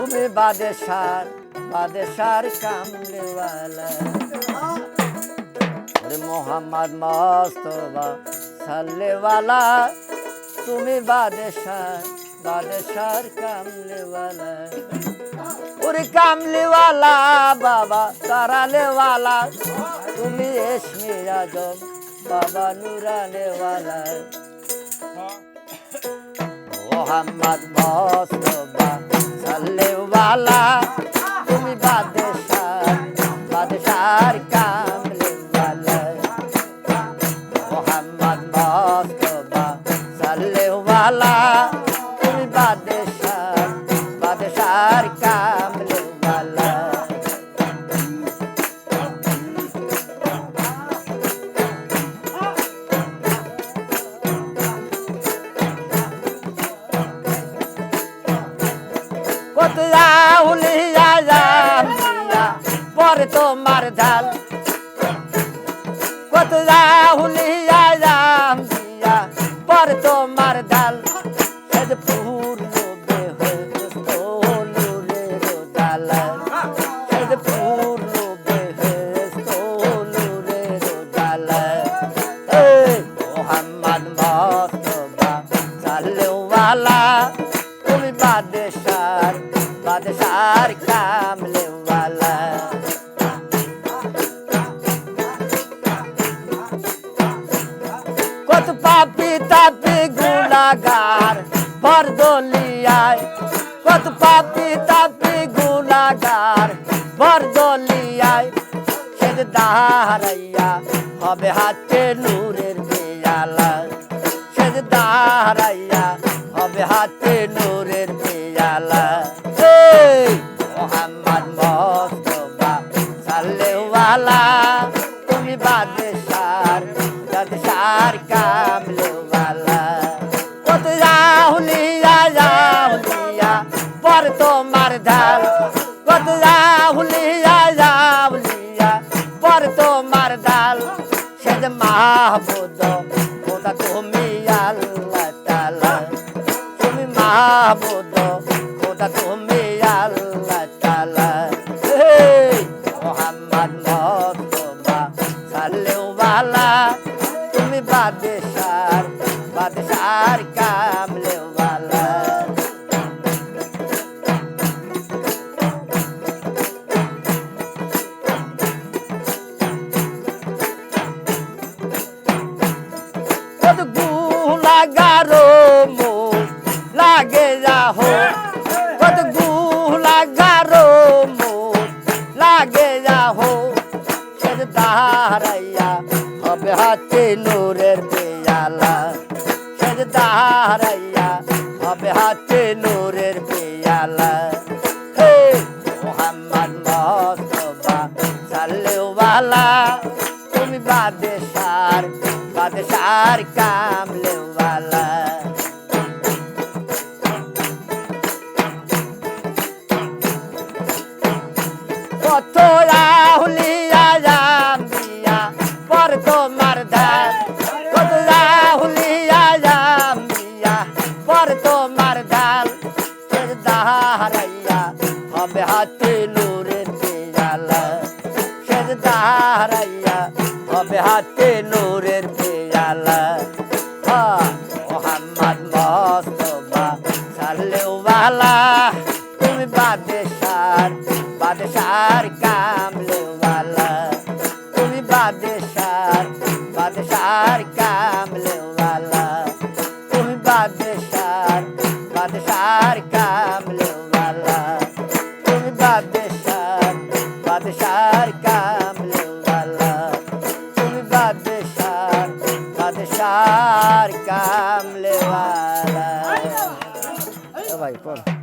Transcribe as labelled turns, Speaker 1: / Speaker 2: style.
Speaker 1: তুমি বাদেশার বাদেশার কামলেওয়ালা মোহাম্মদ মস্তবা সাল্লেওয়ালা, তুমি বাদেশার বাদেশার কামলেওয়ালা ওরে কামলেওয়ালা বাবা, তারালেওয়ালা। তুমি এসমি আজম, বাবা নুরানেওয়ালা মোহাম্মদ মস্তফা সাল্লেওয়ালা তুমি বাদশাহ বাদশার কামলেওয়ালা মোহাম্মদ মস্তফা সাল্লেওয়ালা তুমি বাদশাহ বাদশার কামলেওয়ালা কত রাহুলিয়া রামিয়া পরে তোমার ঢাল। কত রাহুলিয়া রামিয়া পরে তোমার ঢাল। সেদ পূর্ণ রোদালা সেদ পূর্ণ বেহস্ত রে রোদালা এই মোহাম্মদ তুমি বাদেশার বাদেশার কামলেওয়ালা কত পাপি তাপি গুলাগার বরদলিয়ায় কত পাপি তাপি গুলাগার বরদলিয়ায় সেদ দাহারাইয়া হবে হাতে নূরের বেয়ালা সেদ দাহারাইয়া হবে হাতে নূরের বাদশার কামলেওয়ালা। কত রাহুলিয়া রাহুলিয়া পর তোমার ঢাল কত রাহুলিয়া রাহুলিয়া পর তোমার ডাল সে মাহবুদ খোদা তুমি বাদশার কামলেওয়ালা গুলাগারো মো লাগে যাহো কত গুলাগারো মো লাগে যাহো সে দাহারাইয়া হবে হাতে নূরের পেয়ালা সে দাহারাইয়া হবে হাতে নূরের পেয়ালা। হে মোহাম্মদ মস্তফা সাল্লেওয়ালা তুমি বাদেশার বাদেশার কামলেওয়ালা। কত রাহুলিয়া রামিয়া পর পর তোমার ধান দাহারাইয়া হবে হাতে নূরের পেয়ালা। সেদ দাহারাইয়া হবে হাতে নূরের পেয়ালা। মোহাম্মদ মস্তফা সাল্লেওয়ালা তুমি বাদেশার বাদেশার কামলেওয়ালা। তুমি বাদেশার বাদেশার কামলেওয়ালা তুমি বাদেশার কামলেওয়ালা তুমি বাদেশার বাদেশার কামলেওয়ালা ভাই পড়।